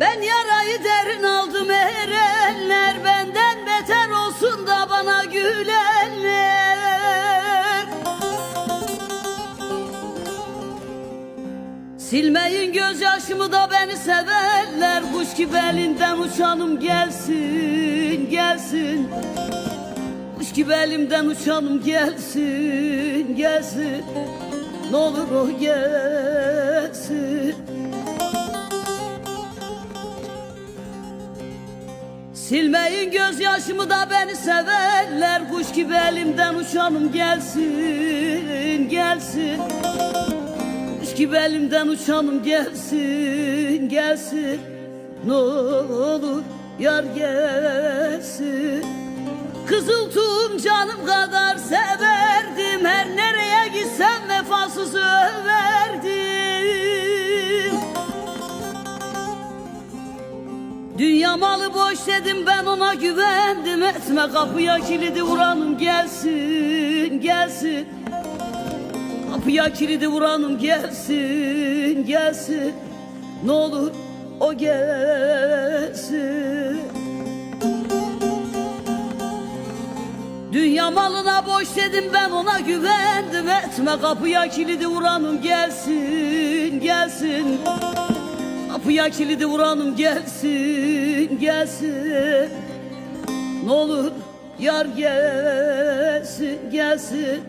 Ben yarayı derin aldım erenler. Benden beter olsun da bana gülenler. Silmeyin gözyaşımı da beni severler. Kuş gibi elinden uçanım gelsin, gelsin. Kuş gibi elimden uçanım gelsin, gelsin. Ne olur o gelsin Silmeyin gözyaşımı da beni severler. Kuş gibi elimden uçanım gelsin, gelsin. Kuş gibi elimden uçanım gelsin, gelsin. Ne olur yar gelsin. Kızıl tuğum canım kadar severdim. Her nereye gitsem vefasız överdim Dünya malı boş dedim ben ona güvendim. Etme kapıya kilidi vuranım gelsin gelsin. Kapıya kilidi vuranım gelsin gelsin. Ne olur o gelsin. Dünya malına boş dedim ben ona güvendim. Etme kapıya kilidi vuranım gelsin gelsin Kapıya kilidi vuranım gelsin gelsin. Ne olur yar gelsin gelsin